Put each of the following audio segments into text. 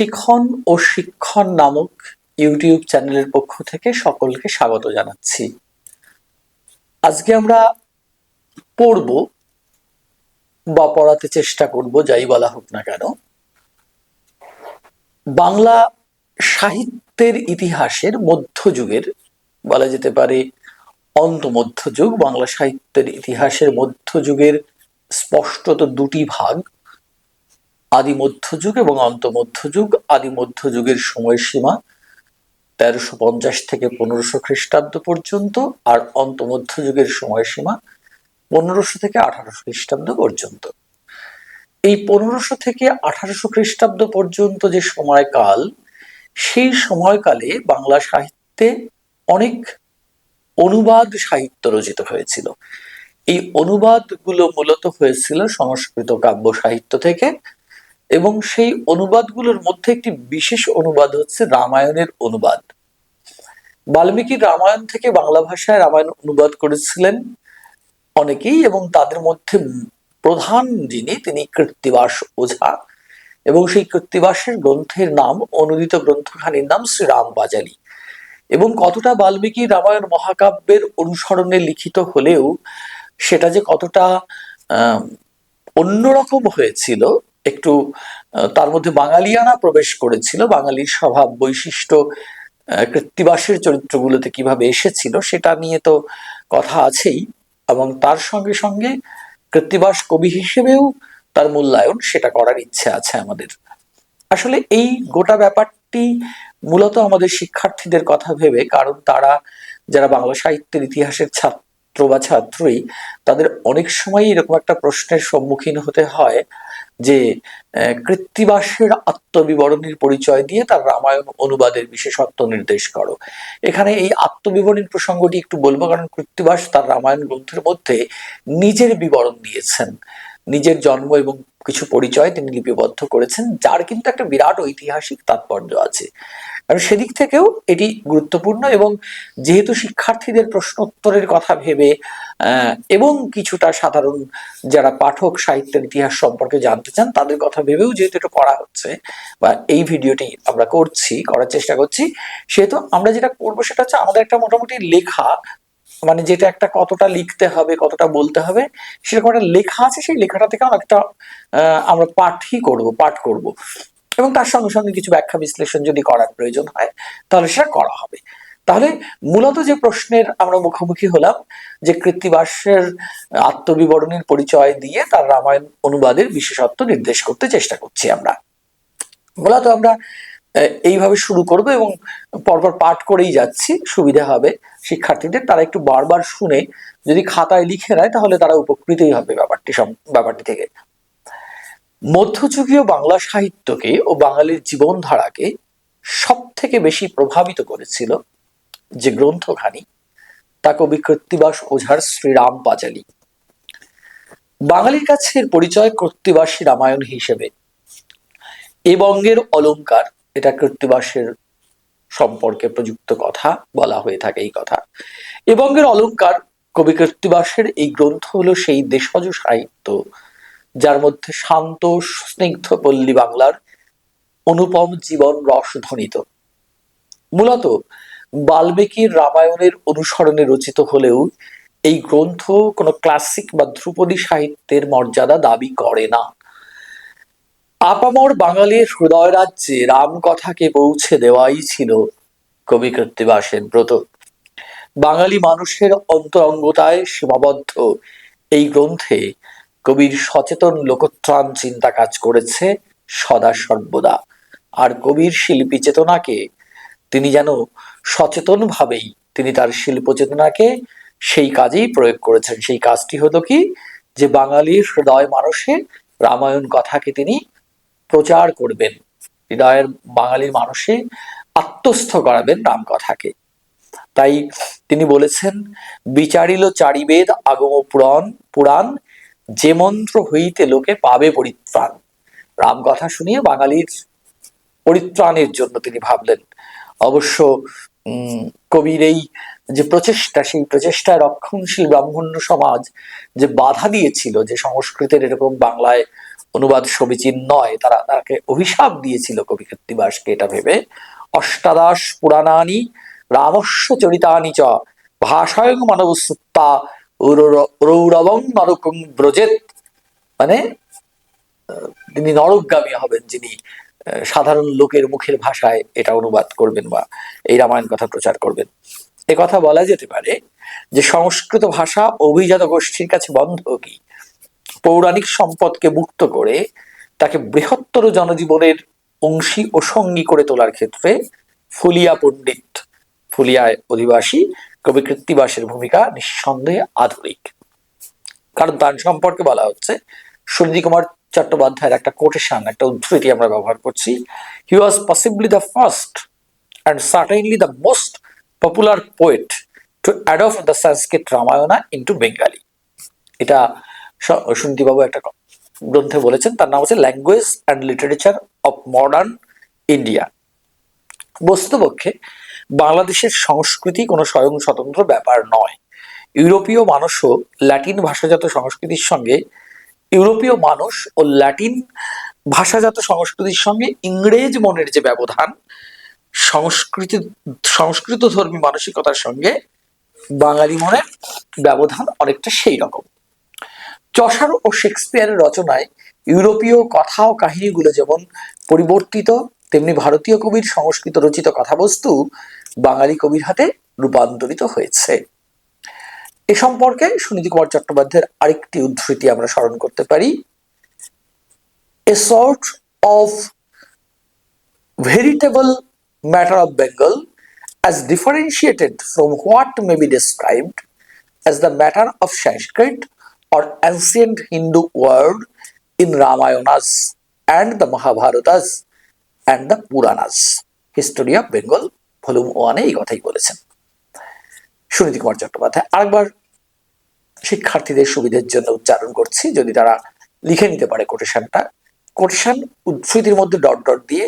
শিখন ও শিক্ষণ নামক ইউটিউব চ্যানেলের পক্ষ থেকে সকলকে স্বাগত জানাচ্ছি। আজকে আমরা পড়ব বা পড়াতে চেষ্টা করব, যাই বলা হোক না কেন। বাংলা সাহিত্যের ইতিহাসের মধ্যযুগের, বলা যেতে পারে অন্ত মধ্যযুগ বাংলা সাহিত্যের ইতিহাসের মধ্যযুগের স্পষ্টত দুটি ভাগ আদি মধ্যযুগ এবং অন্ত মধ্যযুগ আদি মধ্যযুগের সময়সীমা তেরোশো পঞ্চাশ থেকে পনেরোশো খ্রিস্টাব্দ পর্যন্ত আর অন্ত মধ্যযুগের সময়সীমা পনেরোশো থেকে আঠারোশো খ্রিস্টাব্দ পর্যন্ত। এই পনেরোশো থেকে আঠারোশো খ্রিস্টাব্দ পর্যন্ত যে সময়কাল, সেই সময়কালে বাংলা সাহিত্যে অনেক অনুবাদ সাহিত্য রচিত হয়েছিল। এই অনুবাদগুলো মূলত হয়েছিল সংস্কৃত কাব্য সাহিত্য থেকে এবং সেই অনুবাদগুলোর মধ্যে একটি বিশেষ অনুবাদ হচ্ছে রামায়ণের অনুবাদ। বাল্মীকি রামায়ণ থেকে বাংলা ভাষায় রামায়ণ অনুবাদ করেছিলেন অনেকেই এবং তাদের মধ্যে প্রধান যিনি তিনি কৃত্তিবাস ওঝা এবং সেই কৃত্তিবাসের গ্রন্থের নাম, অনুদিত গ্রন্থখানির নাম শ্রীরাম বাজালি এবং কতটা বাল্মীকি রামায়ণ মহাকাব্যের অনুসরণে লিখিত হলেও সেটা যে কতটা অন্যরকম হয়েছিল একটু তার মধ্যে বাঙালিয়ানা প্রবেশ করেছিল। বাঙালির স্বভাব, বৈশিষ্ট্য কৃত্তিবাসের চরিত্রগুলোতে কীভাবে এসেছিল সেটা নিয়ে তো কথা আছেই। এবং তার সঙ্গে সঙ্গে কৃত্তিবাস কবি হিসেবেও তার মূল্যায়ন সেটা করার ইচ্ছে আছে আমাদের। আসলে এই গোটা ব্যাপারটি মূলত আমাদের শিক্ষার্থীদের কথা ভেবে, কারণ তারা যারা বাংলা সাহিত্যের ইতিহাসের ছাত্র বা ছাত্রী, তাদের অনেক সময় এরকম একটা প্রশ্নের সম্মুখীন হতে হয়। যে কৃত্তিবাসের আত্মবিবরণীর পরিচয় দিয়ে তার রামায়ণ অনুবাদের বিশেষত্ব নির্দেশ করো। এখানে এই আত্মবিবরণীর প্রসঙ্গটি একটু বলব, কারণ কৃত্তিবাস তার রামায়ণ গ্রন্থের মধ্যে নিজের বিবরণ দিয়েছেন। নিজের জন্ম এবং কিছু পরিচয় তিনি লিপিবদ্ধ করেছেন, যার কিন্তু একটা বিরাট ঐতিহাসিক তাৎপর্য আছে। কারণ সেদিক থেকেও এটি গুরুত্বপূর্ণ এবং যেহেতু শিক্ষার্থীদের প্রশ্নোত্তরের কথা ভেবে এবং কিছুটা সাধারণ যারা পাঠক সাহিত্যের ইতিহাস সম্পর্কে জানতে চান, তাদের কথা ভেবেও যেহেতু এটা করা হচ্ছে বা এই ভিডিওটি আমরা করছি, করার চেষ্টা করছি, সেহেতু আমরা যেটা করব সেটা হচ্ছে আমাদের একটা মোটামুটি লেখা মানে যেটা একটা কতটা লিখতে হবে কতটা বলতে হবে সেরকম একটা লেখা আছে সেই লেখাটা থেকে আহ, আমরা পাঠই করব পাঠ করব। এবং তার সঙ্গে সঙ্গে কিছু ব্যাখ্যা বিশ্লেষণ যদি করার প্রয়োজন হয় তাহলে সেটা করা হবে। তাহলে মূলত যে প্রশ্নের আমরা মুখোমুখি হলাম যে কৃত্তিবাসের আত্মবিবরণীর পরিচয় দিয়ে তার রামায়ণ অনুবাদের বিশেষত্ব নির্দেশ করতে চেষ্টা করছি আমরা। মূলত আমরা এইভাবে শুরু করব এবং পরপর পাঠ করেই যাচ্ছি সুবিধা হবে। শিক্ষার্থীদের, তারা একটু বারবার শুনে যদি খাতায় লিখে নেয়, তাহলে তারা উপকৃতই হবে ব্যাপারটি ব্যাপারটি থেকে। মধ্যযুগীয় বাংলা সাহিত্যকে ও বাঙালির জীবনধারাকে সব থেকে বেশি প্রভাবিত করেছিল যে গ্রন্থখানি, তা কবি কৃত্তিবাস ওঝার শ্রীরাম পাঁচালী। বাঙালির কাছে এর পরিচয় কৃত্তিবাসী রামায়ণ হিসেবে। এ বঙ্গের অলংকার, এটা কৃত্তিবাসের সম্পর্কে প্রযুক্ত কথা বলা হয়ে থাকে এই কথা। এ বঙ্গের অলংকার কবি কৃত্তিবাসের এই গ্রন্থ হলো সেই দেশজ সাহিত্য, যার মধ্যে শান্ত, স্নিগ্ধ পল্লী বাংলার অনুপম জীবন রস ধ্বনিত। মূলত বাল্মীকির রামায়ণের অনুসরণে রচিত হলেও এই গ্রন্থ কোনো ক্লাসিক বা ধ্রুপদী সাহিত্যের মর্যাদা দাবি করে না। আপামর বাঙালির হৃদয় রাজ্যে রামকথাকে পৌঁছে দেওয়াই ছিল কবি কৃত্তিবাসের ব্রত। বাঙালি মানুষের অন্তরঙ্গতায় সীমাবদ্ধ এই গ্রন্থে কবির সচেতন লোকত্রাণ চিন্তা কাজ করেছে সদা সর্বদা। আর কবির শিল্পী চেতনাকে তিনি যেন সচেতন ভাবেই তিনি তার শিল্প চেতনাকে সেই কাজেই প্রয়োগ করেছেন। সেই কাজটি হলো কি? যে বাঙালির হৃদয় মানুষের রামায়ণ কথাকে তিনি প্রচার করবেন, হৃদয়ের বাঙালির মানুষে আত্মস্থ করাবেন রামকথাকে তাই তিনি বলেছেন, বিচারিল চারিবেদ আগম পুরাণ পুরাণ, যে মন্ত্র হইতে লোকে পাবে পরিত্রাণ। রাম কথা শুনিয়ে বাঙালির পরিত্রাণের জন্য তিনি ভাবলেন। অবশ্য কবির এই যে প্রচেষ্টা, সেই প্রচেষ্টায় রক্ষণশীল ব্রাহ্মণ্য সমাজ যে বাধা দিয়েছিল, যে সংস্কৃতের এরকম বাংলায় অনুবাদ সমীচীন নয়, তারা তাকে অভিশাপ দিয়েছিল কবি কৃত্তিবাসকে এটা ভেবে। অষ্টাদশ পুরাণানি, রামস্য চরিতানি চ, ভাষায়ং মানব সুত্তা রৌরবং নরকং ব্রজেত মানে তিনি নরকগামী হবেন যিনি সাধারণ লোকের মুখের ভাষায় এটা অনুবাদ করবেন বা এই রামায়ণ কথা প্রচার করবেন। কথা বলা যেতে পারে যে সংস্কৃত ভাষা অভিজাত গোষ্ঠীর কাছে বন্ধ কি? পৌরাণিক সম্পদকে মুক্ত করে তাকে বৃহত্তর জনজীবনের অংশী ও সঙ্গী করে তোলার ক্ষেত্রে ফুলিয়া পণ্ডিত, ফুলিয়ায় অধিবাসী কবি কৃত্তিবাসের ভূমিকা নিঃসন্দেহে আধুনিক। কারণ তার সম্পর্কে বলা হচ্ছে সুনীতি কুমার চট্টোপাধ্যায়ের একটা কোটেশন একটা উদ্ধৃতি আমরা ব্যবহার করছি he was possibly the first and certainly the most popular poet to adopt the Sanskrit Ramayana into Bengali এটা সুনীতিবাবু একটা গ্রন্থে বলেছেন, তার নাম হচ্ছে language and literature of modern India বস্তুপক্ষে বাংলাদেশের সংস্কৃতি কোনো স্বয়ং স্বতন্ত্র ব্যাপার নয়। ইউরোপীয় মানুষও ল্যাটিন ভাষাজাত সংস্কৃতির সঙ্গে, ইউরোপীয় মানুষ ও ল্যাটিন ভাষাজাত সংস্কৃতির সঙ্গে ইংরেজ মনের যে ব্যবধান, সংস্কৃতি সংস্কৃত ধর্মী মানসিকতার সঙ্গে বাঙালি মনের ব্যবধান অনেকটা সেই রকম। চসার ও শেক্সপিয়ারের রচনায় ইউরোপীয় কথা ও কাহিনীগুলো যেমন পরিবর্তিত, তেমনি ভারতীয় কবির সংস্কৃত রচিত কথাবস্তু বাঙালি কবির হাতে রূপান্তরিত হয়েছে। এ সম্পর্কে সুনীতি কুমার চট্টোপাধ্যায়ের আরেকটি উদ্ধৃতি আমরা স্মরণ করতে পারি। A sort of veritable matter of Bengal as differentiated from what may be described as the matter of Sanskrit or ancient Hindu world in Ramayanas and the Mahabharatas and the Puranas. History of Bengal, volume ওয়ানে এই কথাই বলেছেন সুনীতি কুমার চট্টোপাধ্যায় আরেকবার শিক্ষার্থীদের সুবিধের জন্য উচ্চারণ করছি যদি তারা লিখে নিতে পারে কোটেশনটা কোটেশন উদ্ধৃতির মধ্যে ডট ডট দিয়ে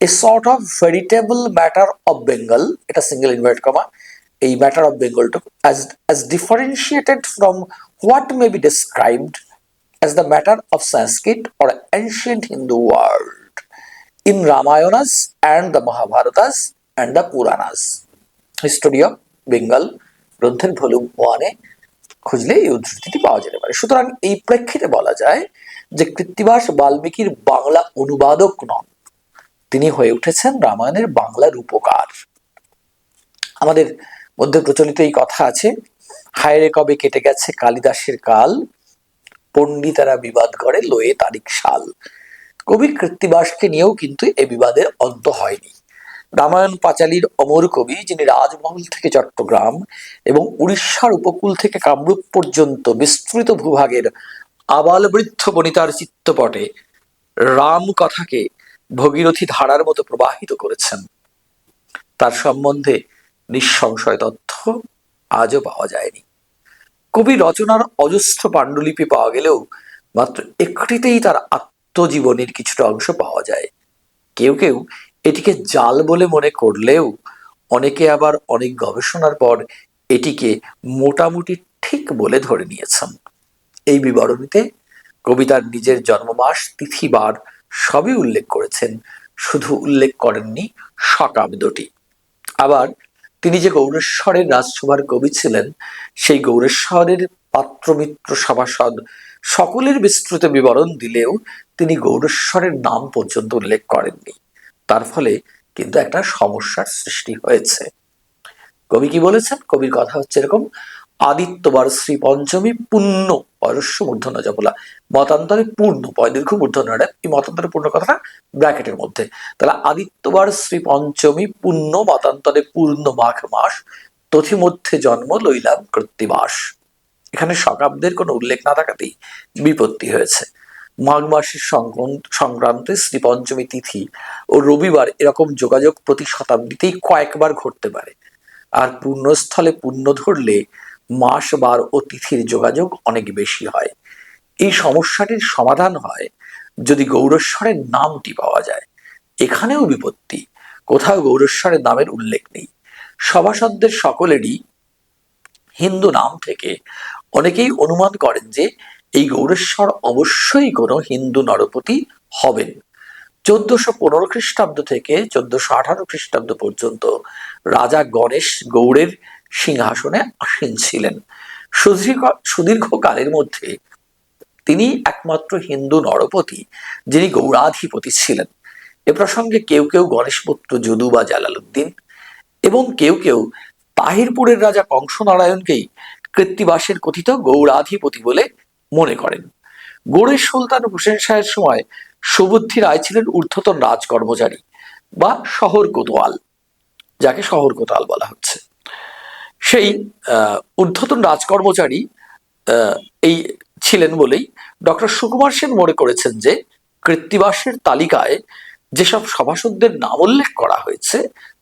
a sort of veritable matter of Bengal এটা সিঙ্গেল ইনভার্ট কমা এই matter of বেঙ্গলটুকু as as differentiated from what may be described as the matter of Sanskrit or ancient Hindu world in Ramayanas and the Mahabharatas and the Puranas. History of Bengal গ্রন্থের volume ওয়ানে খুঁজলে এই উদ্ধৃতিটি পাওয়া যেতে পারে। সুতরাং এই প্রেক্ষিতে বলা যায় যে কৃত্তিবাস বাল্মীকির বাংলা অনুবাদক নন। তিনি হয়ে উঠেছেন রামায়ণের বাংলা রূপকার। আমাদের মধ্যে প্রচলিত এই কথা আছে হায়রে কবে কেটে গেছে কালিদাসের কাল? পণ্ডিতারা বিবাদ করে লয়ে তারিখ সাল। কবি কৃত্তিবাসকে নিয়েও কিন্তু এ বিবাদের অন্ত হয়নি। রামায়ণ পাঁচালীর অমর কবি, যিনি রাজমহল থেকে চট্টগ্রাম এবং উড়িষ্যার উপকূল থেকে কামরূপ পর্যন্ত বিস্তৃত ভূভাগের আবাল বৃদ্ধ বনিতার চিত্তপটে রাম কথাকে ভগীরথী ধারার মতো প্রবাহিত করেছেন। তার সম্বন্ধে নিঃসংশয় তথ্য আজও পাওয়া যায়নি। কবি রচনার অজস্র পাণ্ডুলিপি পাওয়া গেলেও মাত্র একটিতেই তার আত্মজীবনীর কিছুটা অংশ পাওয়া যায়। কেউ কেউ এটিকে জাল বলে মনে করলেও অনেকে আবার অনেক গবেষণার পর এটিকে মোটামুটি ঠিক বলে ধরে নিয়েছেন। এই বিবরণীতে কবিতার নিজের জন্মমাস তিথিবার সবই উল্লেখ করেছেন। শুধু উল্লেখ করেননি শকাব্দটি আবার তিনি যে গৌরেশ্বরের রাজসভার কবি ছিলেন, সেই গৌরেশ্বরের পাত্রমিত্র সভাসদ সকলের বিস্তৃত বিবরণ দিলেও তিনি গৌরেশ্বরের নাম পর্যন্ত উল্লেখ করেননি। তার ফলে কিন্তু একটা সমস্যার সৃষ্টি হয়েছে। কবি কি বলেছেন? কবির কথা হচ্ছে এরকম আদিত্যবার শ্রী পঞ্চমী পূর্ণ পরস্য মূর্ধন্য জবলা মতান্তরে পূর্ণ পয়দীর্ঘ মূর্ধন্য এই মতান্তরে পূর্ণ কথাটা ব্র্যাকেটের মধ্যে। তাহলে আদিত্যবার শ্রী পঞ্চমী পূর্ণ মতান্তরে পূর্ণ মাঘ মাস তথি মধ্যে জন্ম লইলাম কৃত্তিবাস। এখানে শকাব্দের কোনো উল্লেখ না থাকাতেই বিপত্তি হয়েছে। মাঘ মাসের সংক্রান্তে শ্রী পঞ্চমী তিথি ও রবিবার এরকম যোগাযোগ প্রতি শতাব্দীতেই কয়েকবার ঘটতে পারে। আর পূর্ণস্থলে পূর্ণ ধরলে মাস বার ও তিথির যোগাযোগ অনেক বেশি হয়। এই সমস্যাটির সমাধান হয় যদি গৌরেশ্বরের নামটি পাওয়া যায়। এখানেও বিপত্তি। কোথাও গৌরেশ্বরের নামের উল্লেখ নেই। সভাসদদের সকলেরই হিন্দু নাম থেকে অনেকেই অনুমান করেন যে এই গৌরেশ্বর অবশ্যই কোনো হিন্দু নরপতি হবেন। চোদ্দশো পনেরো খ্রিস্টাব্দ থেকে চোদ্দশো আঠারো খ্রিস্টাব্দ পর্যন্ত রাজা গণেশ গৌড়ের সিংহাসনে আসীন ছিলেন। সুদীর্ঘ, সুদীর্ঘকালের মধ্যে তিনি একমাত্র হিন্দু নরপতি, যিনি গৌড়াধিপতি ছিলেন। এ প্রসঙ্গে কেউ কেউ গণেশপুত্র যদু বা জালালউদ্দিন এবং কেউ কেউ তাহিরপুরের রাজা কংসনারায়ণকেই কৃত্তিবাসের কথিত গৌড়াধিপতি বলে মনে করেন। গৌড়ের সুলতান হুসেন শাহের সময় সুবুদ্ধি রায় ছিলেন ঊর্ধ্বতন রাজকর্মচারী বা শহর কোতোয়াল, যাকে শহর কোতোয়াল বলা হচ্ছে। সেই ঊর্ধ্বতন রাজকর্মচারী এই ছিলেন বলেই ডক্টর সুকুমার সেন মনে করেছেন যে কৃত্তিবাসের তালিকায় যেসব সভাসদদের নাম উল্লেখ করা হয়েছে,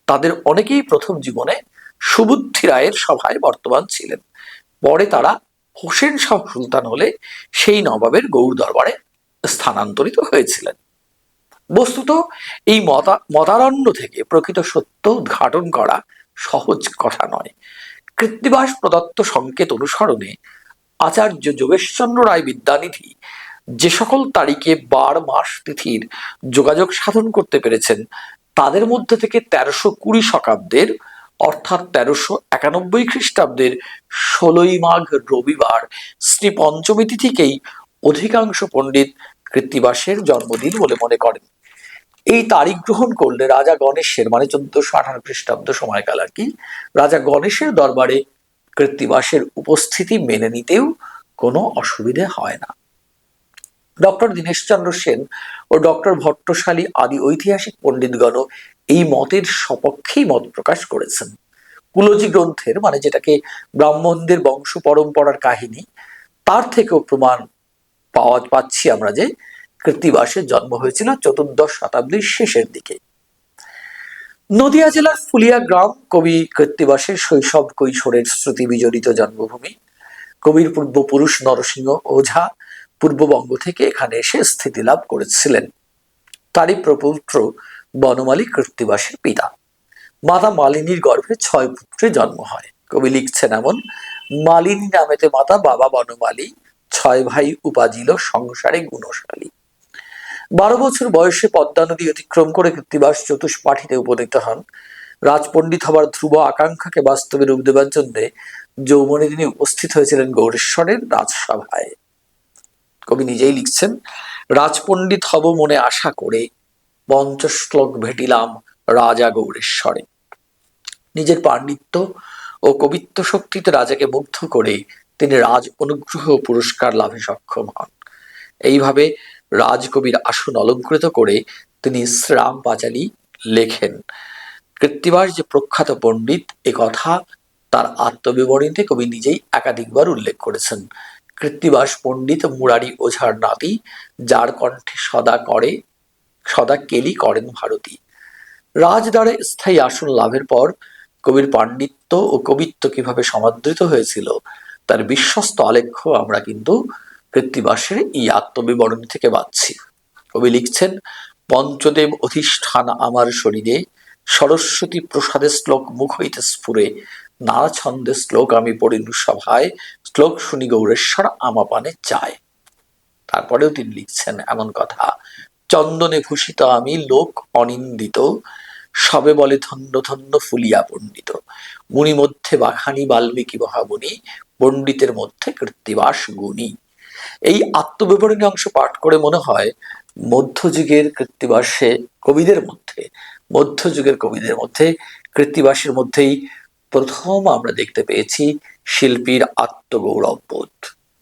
তাদের অনেকেই প্রথম জীবনে সুবুদ্ধি রায়ের সভায় বর্তমান ছিলেন। পরে তারা হোসেন শাহ সুলতান হলে সেই নবাবের গৌর দরবারে স্থানান্তরিত হয়েছিলেন। বস্তুত এই মতা, মতারণ্য থেকে প্রকৃত সত্য উদ্ঘাটন করা সহজ কথা নয়। কৃত্তিবাস প্রদত্ত সংকেত অনুসরণে আচার্য যোগেশচন্দ্র রায় বিদ্যানিধি যে সকল তারিখে বার মাস তিথির যোগাযোগ সাধন করতে পেরেছেন, তাদের মধ্যে থেকে তেরোশো কুড়ি শতাব্দের, অর্থাৎ তেরোশো একানব্বই খ্রিস্টাব্দের ষোলোই মাঘ রবিবার শ্রী পঞ্চমী তিথিকেই অধিকাংশ পণ্ডিত কৃত্তিবাসের জন্মদিন বলে মনে করেন। এই তারিখ গ্রহণ করলে রাজা গণেশের মানে চোদ্দশো আঠারো খ্রিস্টাব্দ সময়কাল আর কি, রাজা গণেশের দরবারে কৃত্তিবাসের উপস্থিতি মেনে নিতেও কোনো অসুবিধে হয় না। ডক্টর দীনেশচন্দ্র সেন ও ডক্টর ভট্টশালী আদি ঐতিহাসিক পণ্ডিতগণ এই মতের সপক্ষেই মত প্রকাশ করেছেন। কুলজি গ্রন্থের মানে যেটাকে ব্রাহ্মণদের বংশ পরম্পরার কাহিনী, তার থেকেও প্রমাণ পাওয়া, পাচ্ছি আমরা যে কৃত্তিবাসের জন্ম হয়েছিল চতুর্দশ শতাব্দীর শেষের দিকে। নদিয়া জেলার ফুলিয়া গ্রাম কবি কৃত্তিবাসের শৈশব কৈশোরের স্মৃতি বিজড়িত জন্মভূমি। কবির পূর্বপুরুষ নরসিংহ ওঝা পূর্ববঙ্গ থেকে এখানে এসে স্থিতি লাভ করেছিলেন। তারই প্রপুত্র বনমালী কৃত্তিবাসের পিতা। মাতা মালিনীর গর্ভে ছয় পুত্রের জন্ম হয়। কবি লিখছেন এমন, মালিনী নামেতে মাতা বাবা বনমালী, ছয় ভাই উপাজিল সংসারে গুণশালী। বারো বছর বয়সে পদ্মা নদী অতিক্রম করে কৃত্তিবাস চতুষ্পাঠীতে উপনীত হন। রাজপণ্ডিত হবার ধ্রুব আকাঙ্ক্ষাকে বাস্তবে রূপ দেবার জন্য যৌবনে তিনি উপস্থিত হয়েছিলেন গৌরেশ্বরের রাজসভায়। কবি নিজেই লিখছেন, রাজপণ্ডিত হব মনে আশা করে, পঞ্চশ্লোক ভেটিলাম রাজা গৌরেশ্বরে। নিজের পাণ্ডিত্য ও কবিত্ব শক্তিতে রাজাকে মুগ্ধ করে তিনি রাজ অনুগ্রহ পুরস্কার লাভে সক্ষম হন। এইভাবে রাজকবির আসন অলঙ্কৃত করে তিনি শ্রাম পাঁচালী লেখেন। কৃত্তিবাস যে প্রখ্যাত পণ্ডিত, এ কথা তার আত্মবিবরণীতে কবি নিজেই একাধিকবার উল্লেখ করেছেন। কৃত্তিবাস পণ্ডিত মুরারি ওঝার নাতি, যার কণ্ঠে সদা করে, সদা কেলি করেন ভারতী। রাজদ্বারে স্থায়ী আসন লাভের পর কবির পাণ্ডিত্য ও কবিত্ব কীভাবে সমাদৃত হয়েছিল, তার বিশ্বস্ত আলেখ্য আমরা কিন্তু কৃত্তিবাসের এই আত্মবিবরণী থেকে পাচ্ছি কবি লিখছেন, পঞ্চদেব অধিষ্ঠান আমার শরীরে, সরস্বতী প্রসাদে শ্লোক মুখ হইতে স্ফুরে নানা ছন্দে শ্লোক আমি পড়িনু সভায় শ্লোক শুনি গৌরেশ্বর আমাপানে চায়। তারপরেও তিনি লিখছেন এমন কথা, চন্দনে ভূষিত আমি লোক অনিন্দিত, সবে বলে ধন্য ধন্য ফুলিয়া পণ্ডিত মুনি মধ্যে বাখানি বাল্মীকি মহামুনি, পণ্ডিতের মধ্যে কৃত্তিবাস গুণী। এই আত্মবিবরণী অংশ পাঠ করে মনে হয় মধ্যযুগের কৃত্তিবাসে কবিদের মধ্যে, মধ্যযুগের কবিদের মধ্যে, কৃত্তিবাসের মধ্যেই প্রথম আমরা দেখতে পেয়েছি শিল্পীর আত্মগৌরব বোধ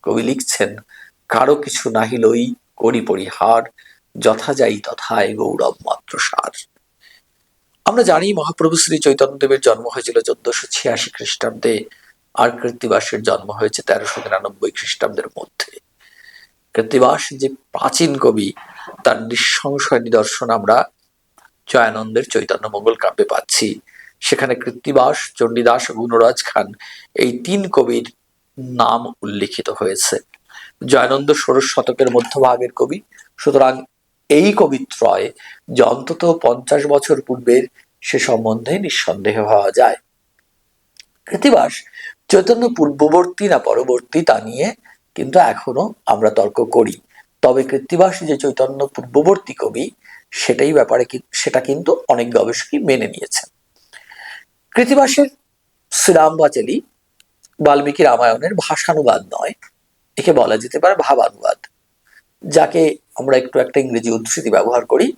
কবি লিখছেন, কারও কিছু নাহিলই করি পরিহার, যথা যাই তথায় গৌরব মাত্র সার। আমরা জানি মহাপ্রভু শ্রী চৈতন্যদেবের জন্ম হয়েছিল চোদ্দশো ছিয়াশি খ্রিস্টাব্দে, আর কৃত্তিবাসের জন্ম হয়েছে তেরোশো তিরানব্বই খ্রিস্টাব্দের মধ্যে। কৃত্তিবাস, যে প্রাচীন কবি, তার নিঃসংশয় নিদর্শন আমরা জয়ানন্দের চৈতন্য মঙ্গল কাব্যে পাচ্ছি। সেখানে কৃত্তিবাস, চণ্ডীদাস গুণরাজ খান এই তিন কবির নাম উল্লিখিত হয়েছে। জয়ানন্দ ষোড়শ শতকের মধ্যভাগের কবি। সুতরাং এই কবিত্রয় যে অন্তত পঞ্চাশ বছর পূর্বের সে সম্বন্ধে নিঃসন্দেহ হওয়া যায়। কৃতিবাস চৈতন্য পূর্ববর্তী না পরবর্তী তা নিয়ে কিন্তু এখনও আমরা তর্ক করি। তবে কৃত্তিবাস যে চৈতন্য পূর্ববর্তী কবি, সেটাই ব্যাপারে সেটা কিন্তু অনেক গবেষকই মেনে নিয়েছেন। কৃত্তিবাসের শ্রীরাম বাচালি বাল্মীকি রামায়ণের ভাষানুবাদ নয়, একে বলা যেতে পারে ভাবানুবাদ, যাকে আমরা একটু একটা ইংরেজি উদ্ধৃতি ব্যবহার করি।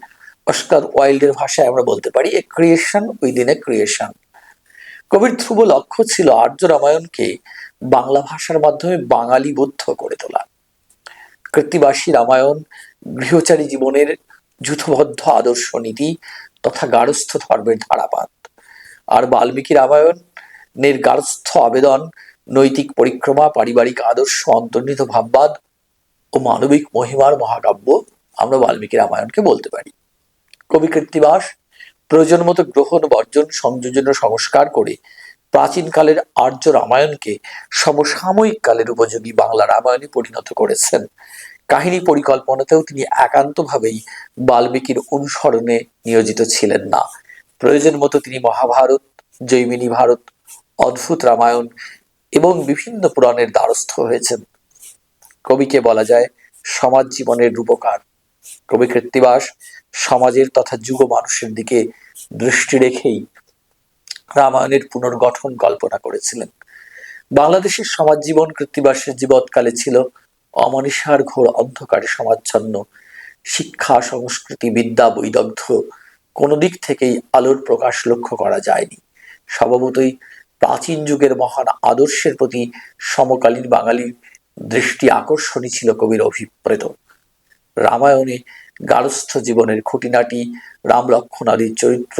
অস্কার ওয়াইল্ডের ভাষায় আমরা বলতে পারি a creation within a creation কবির ধ্রুব লক্ষ্য ছিল আর্য রামায়ণকে বাংলা ভাষার মাধ্যমে বাঙালি বুদ্ধ করে তোলা। কৃত্তিবাসী রামায়ণ, গৃহচারী জীবনের যুথবদ্ধ আদর্শ নীতি তথা গারস্থ ধর্মের ধারাপাত। আর বাল্মীকি রামায়ণের গারস্থ আবেদন, নৈতিক পরিক্রমা, পারিবারিক আদর্শ, অন্তর্নিহিত ভাববাদ ও মানবিক মহিমার মহাকাব্য আমরা বাল্মীকি রামায়ণকে বলতে পারি। কবি কৃত্তিবাস প্রয়োজন মতো গ্রহণ বর্জন সংযোজন সংস্কার করে প্রাচীনকালের আর্য রামায়ণকে সমসাময়িক কালের উপযোগী বাংলা রামায়ণে পরিণত করেছেন। কাহিনী পরিকল্পনাতেও তিনি একান্তভাবেই বাল্মীকির অনুসরণে নিয়োজিত ছিলেন না। প্রয়োজন মতো তিনি মহাভারত, জৈমিনী ভারত, অদ্ভুত রামায়ণ এবং বিভিন্ন পুরাণের দ্বারস্থ হয়েছেন। কবিকে বলা যায় সমাজ জীবনের রূপকার। কবি কৃত্তিবাস সমাজের তথা যুগ মানুষের দিকে দৃষ্টি রেখেই রামায়ণের পুনর্গঠন কল্পনা করেছিলেন। বাংলাদেশের সমাজ জীবন কৃত্তিবাসের জীবৎকালে ছিল অমনিষার ঘোর অন্ধকারে সমাচ্ছন্ন, শিক্ষা, সংস্কৃতি, বিদ্যা, বৈদগ্ধ। কোনো দিক থেকেই আলোর প্রকাশ লক্ষ্য করা যায়নি। স্বভাবতই প্রাচীন যুগের মহান আদর্শের প্রতি সমকালীন বাঙালির দৃষ্টি আকর্ষণী ছিল কবির অভিপ্রেত। রামায়ণে গারস্থ জীবনের খুঁটিনাটি রাম লক্ষণ আদির চরিত্র,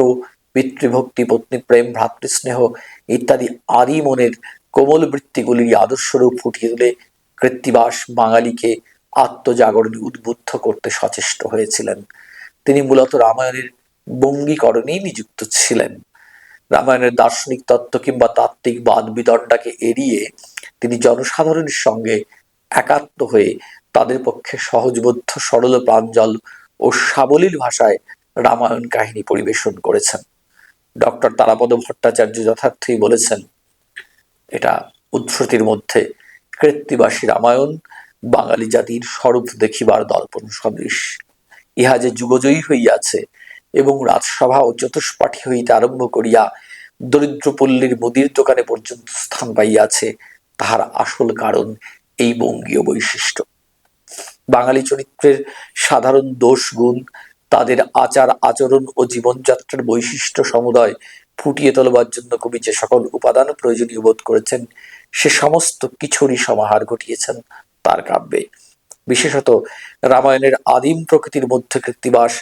পিতৃভক্তি, পত্নী প্রেম, ভ্রাতৃস্নেহ ইত্যাদি আদি মনের কোমল বৃত্তিগুলির আদর্শরূপ ফুটিয়ে তুলে কৃত্তিবাস বাঙালিকে আত্মজাগরণে উদ্বুদ্ধ করতে সচেষ্ট হয়েছিলেন। তিনি মূলত রামায়ণের বঙ্গীকরণেই নিযুক্ত ছিলেন। রামায়ণের দার্শনিক তত্ত্ব কিংবা তাত্ত্বিক বাদ বিদণ্ডাকে এড়িয়ে তিনি জনসাধারণের সঙ্গে একাত্ম হয়ে তাদের পক্ষে সহজবোধ্য, সরল প্রাঞ্জল ও সাবলীল ভাষায় রামায়ণ কাহিনী পরিবেশন করেছেন। ডক্টর তারাপদ ভট্টাচার্য যথার্থই বলেছেন, এটা উদ্ধৃতির মধ্যে কৃত্তিবাসী রামায়ণ বাঙালি জাতির স্বরূপ দেখিবার দর্পণ সদৃশ। ইহা যে যুগজয়ী হইয়াছে এবং রাজসভা ও চতুষ্পাঠী হইতে আরম্ভ করিয়া দরিদ্রপল্লীর মুদির দোকানে পর্যন্ত স্থান পাইয়াছে, তাহার আসল কারণ এই বঙ্গীয় বৈশিষ্ট্য। বাঙালি চরিত্রের সাধারণ দোষ গুণ, তাদের আচার, আচরণ ও জীবনযাত্রার বৈশিষ্ট্য সমুদয় ফুটিয়ে তোলবার জন্য কবি যে সকল উপাদান প্রয়োজনীয় বোধ করেছেন, সে সমস্ত কিছুরই সমাহার ঘটিয়েছেন তার কাব্যে। বিশেষত রামায়ণের আদিম প্রকৃতির মধ্যে কৃত্তিবাস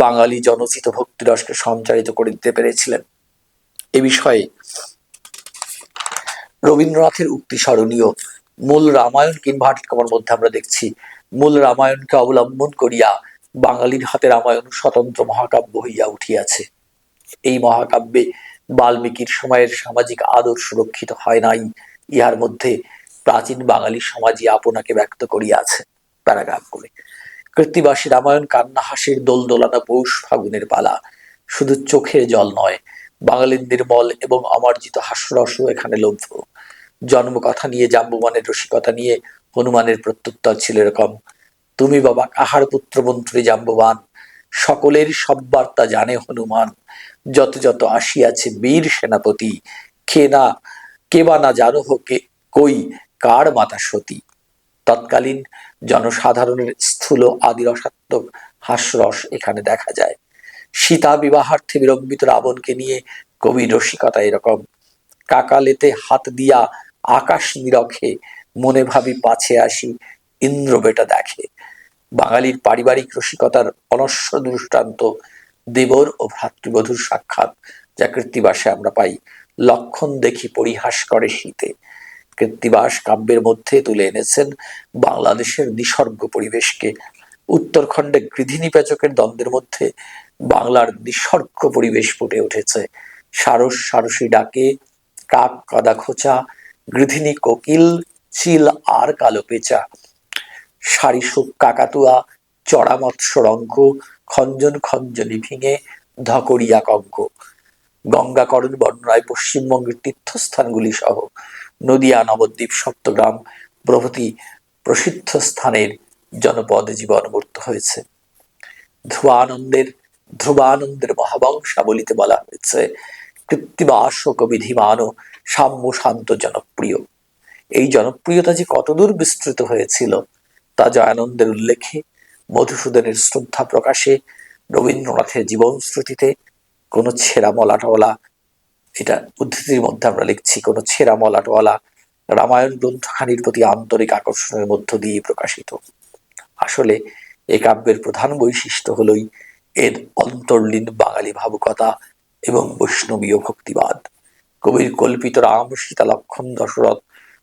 বাঙালি জনচিত ভক্তিরসকে সঞ্চারিত করে দিতে পেরেছিলেন। এ বিষয়ে রবীন্দ্রনাথের উক্তি স্মরণীয়। মূল রামায়ণ ইনভার্টেড কমার মধ্যে আমরা দেখছি মূল রামায়ণকে অবলম্বন করিয়া বাঙালির হাতে রামায়ণ স্বতন্ত্র মহাকাব্য হইয়া উঠিয়াছে। এই মহাকাব্যে বাল্মীকির সময়ের সামাজিক আদর্শ রক্ষিত হয় নাই, ইহার মধ্যে প্রাচীন বাঙালি সমাজই আপনাকে ব্যক্ত করিয়াছে। প্যারাগ্রাফ করে, কৃত্তিবাসী রামায়ণ কান্না হাসির দোল দোলানো পৌষ ফাগুনের পালা, শুধু চোখের জল নয়, বাঙালির নির্মল এবং অমার্জিত হাস্যরসও এখানে লভ্য। জন্মকথা নিয়ে, জাম্বুমানের রসিকতা নিয়ে হনুমানের প্রত্যুত্তর ছিল এরকম, তুমি বাবা কাহার পুত্র মন্ত্রী জাম্ববান? সকলের সব বার্তা জানে হনুমান। যত যত আসিয়াছে বীর সেনাপতি, কে না, কে বা না জানো হোকে কই, কার মাতা সতী? তৎকালীন জনসাধারণের স্থূল আদি রসাত্মক হাস্যরস এখানে দেখা যায়। সীতা বিবাহার্থে বিলম্বিত রাবণকে নিয়ে কবির রসিকতা এরকম। কাকালেতে হাত দিয়া আকাশ নিরখে মনে ভাবি পাছে আসি, ইন্দ্র বেটা দেখে। বাঙালির পারিবারিক রসিকতার অনস্ব দৃষ্টান্ত, দেবর ও ভ্রাতৃবধূর সাক্ষাৎ, যা কৃত্তিবাসে আমরা পাই। লক্ষণ দেখি পরিহাস করে শীতে। কৃত্তিবাস কাব্যের মধ্যে তুলে এনেছেন বাংলাদেশের নিসর্গ পরিবেশকে। উত্তরখণ্ডে গৃধিনী পেচকের দ্বন্দ্বের মধ্যে বাংলার নিসর্গ পরিবেশ ফুটে উঠেছে। সারস সারসী ডাকে, কাক কাদা খোঁচা গৃধিনী কোকিল চিল আর কালো পেঁচা। সারিসুক কাকাতুয়া, চড়া মৎস্যরঙ্ক খঞ্জন খঞ্জনি ভিঙে ধকরিয়া কঙ্ক। গঙ্গাকরণ বর্ণনায় পশ্চিমবঙ্গের তীর্থস্থানগুলি সহ নদিয়া, নবদ্বীপ, সপ্তগ্রাম প্রভৃতি প্রসিদ্ধ স্থানের জনপদ জীবনমূর্ত হয়েছে। ধ্রুবানন্দের ধ্রুবানন্দের মহাবংশাবলিতে বলা হয়েছে কৃত্তিবাস কবিধিমান সাম্য শান্ত জনপ্রিয়। এই জনপ্রিয়তা যে কতদূর বিস্তৃত হয়েছিল, তা জয়ানন্দের উল্লেখে, মধুসূদনের শ্রদ্ধা প্রকাশে, রবীন্দ্রনাথের জীবন শ্রুতিতে কোনো ছেঁড়া মলাটওয়ালা, এটা উদ্ধৃতির মধ্যে আমরা লিখছি, কোনো ছেঁড়া মলাটওয়ালা রামায়ণ গ্রন্থখানির প্রতি আন্তরিক আকর্ষণের মধ্য দিয়ে প্রকাশিত। আসলে এ কাব্যের প্রধান বৈশিষ্ট্য হলই এর অন্তর্লীন বাঙালি ভাবুকতা এবং বৈষ্ণবীয় ভক্তিবাদ। কবির কল্পিত রাম সীতা লক্ষণ দশরথ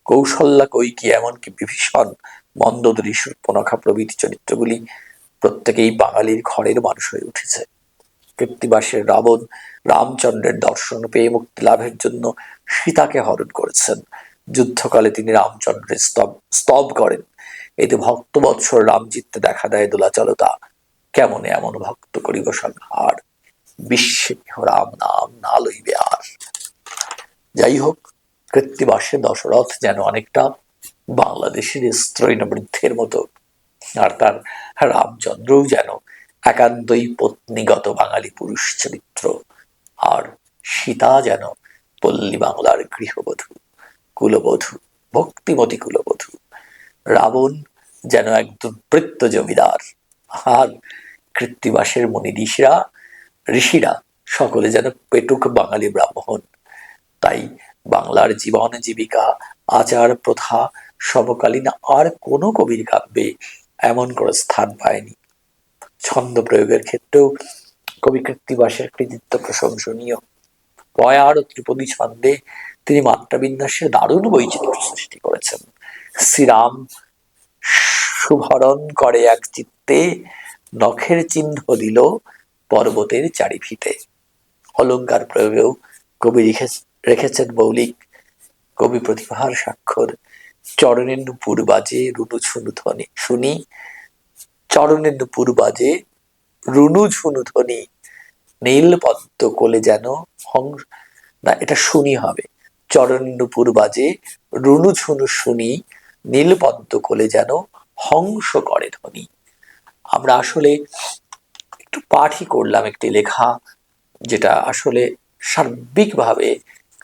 কৌশল্যা কৈকি এমনকি বিভীষণ মন্দোদরী সূর্পনখা প্রভৃতি চরিত্রগুলি প্রত্যেকেই বাঙালির ঘরের মানুষ হয়ে উঠেছে। কৃত্তিবাসের রাবণ রামচন্দ্রের দর্শন পেয়ে মুক্তি লাভের জন্য সীতাকে হরণ করেছেন। যুদ্ধকালে তিনি রামচন্দ্রের স্তব স্তব করেন। এতে ভক্তবৎসর রামচিত্তে দেখা দেয় দোলাচলতা। কেমন এমন ভক্ত করিব সংহার? বিশ্বে রাম নাম না লইবে আর। যাই হোক কৃত্তিবাসে দশরথ যেন অনেকটা বাংলাদেশের স্ত্রৈণ বৃদ্ধের মতো। আর তার রামচন্দ্রও যেন একান্তই পত্নীগত বাঙালি পুরুষ চরিত্র। আর সীতা যেন পল্লী বাংলার গৃহবধূ, কুলবধূ, ভক্তিমতী কুলবধূ। রাবণ যেন এক দুর্বৃত্ত জমিদার। আর কৃত্তিবাসের মনি ঋষিরা ঋষিরা সকলে যেন পেটুক বাঙালি ব্রাহ্মণ। তাই বাংলার জীবন জীবিকা, আচার প্রথা সমকালীন আর কোনো কবির কাব্যে এমন করে স্থান পায়নি। ছন্দ প্রয়োগের ক্ষেত্রেও কবি কৃত্তিবাসের কৃতিত্ব প্রশংসনীয়। পয়ার ও ত্রিপদী ছন্দে তিনি মাত্রাবিন্যাসের দারুণ বৈচিত্র্য সৃষ্টি করেছেন। শ্রীরাম শুভরণ করে এক চিত্তে নখের চিহ্ন দিল পর্বতের চারিফিতে। অলঙ্কার প্রয়োগেও কবি লিখে রেখেছেন মৌলিক কবি প্রতিভার স্বাক্ষর। চরণের নুপুর বাজে রুনু ছুনু ধ্বনি। শুনি। চরণের নুপুর বাজে রুনু ঝুনু ধ্বনি। নীল পদ্ম কোলে যেন হংস না, এটা শুনি হবে। চরণ নুপুর বাজে রুনু ঝুনু শুনি। নীল পদ্ম কোলে যেন হংস করে ধ্বনি। আমরা আসলে একটু পাঠই করলাম একটি লেখা, যেটা আসলে সার্বিকভাবে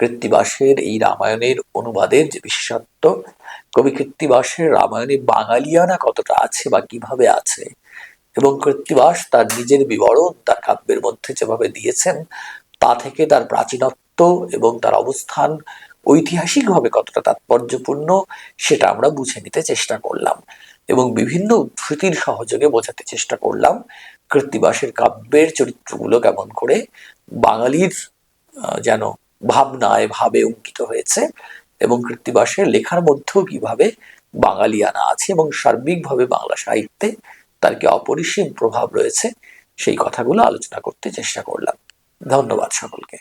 কৃত্তিবাসের এই রামায়ণের অনুবাদের যে বিশেষত্ব, কবি কৃত্তিবাসের রামায়ণে বাঙালিয়ানা কতটা আছে বা কীভাবে আছে? এবং কৃত্তিবাস তার নিজের বিবরণ, তার কাব্যের মধ্যে যেভাবে দিয়েছেন, তা থেকে তার প্রাচীনত্ব এবং তার অবস্থান ঐতিহাসিকভাবে কতটা তাৎপর্যপূর্ণ, সেটা আমরা বুঝে নিতে চেষ্টা করলাম এবং বিভিন্ন উদ্ধৃতির সহযোগে বোঝাতে চেষ্টা করলাম কৃত্তিবাসের কাব্যের চরিত্রগুলো কেমন করে, বাঙালির যেন ভাবনায়, ভাবে অঙ্কিত হয়েছে এবং কৃত্তিবাসের লেখার মধ্যেও কীভাবে বাঙালিয়ানা আছে এবং সার্বিকভাবে বাংলা সাহিত্যে তার কি অপরিসীম প্রভাব রয়েছে, সেই কথাগুলো আলোচনা করতে চেষ্টা করলাম। ধন্যবাদ সকলকে।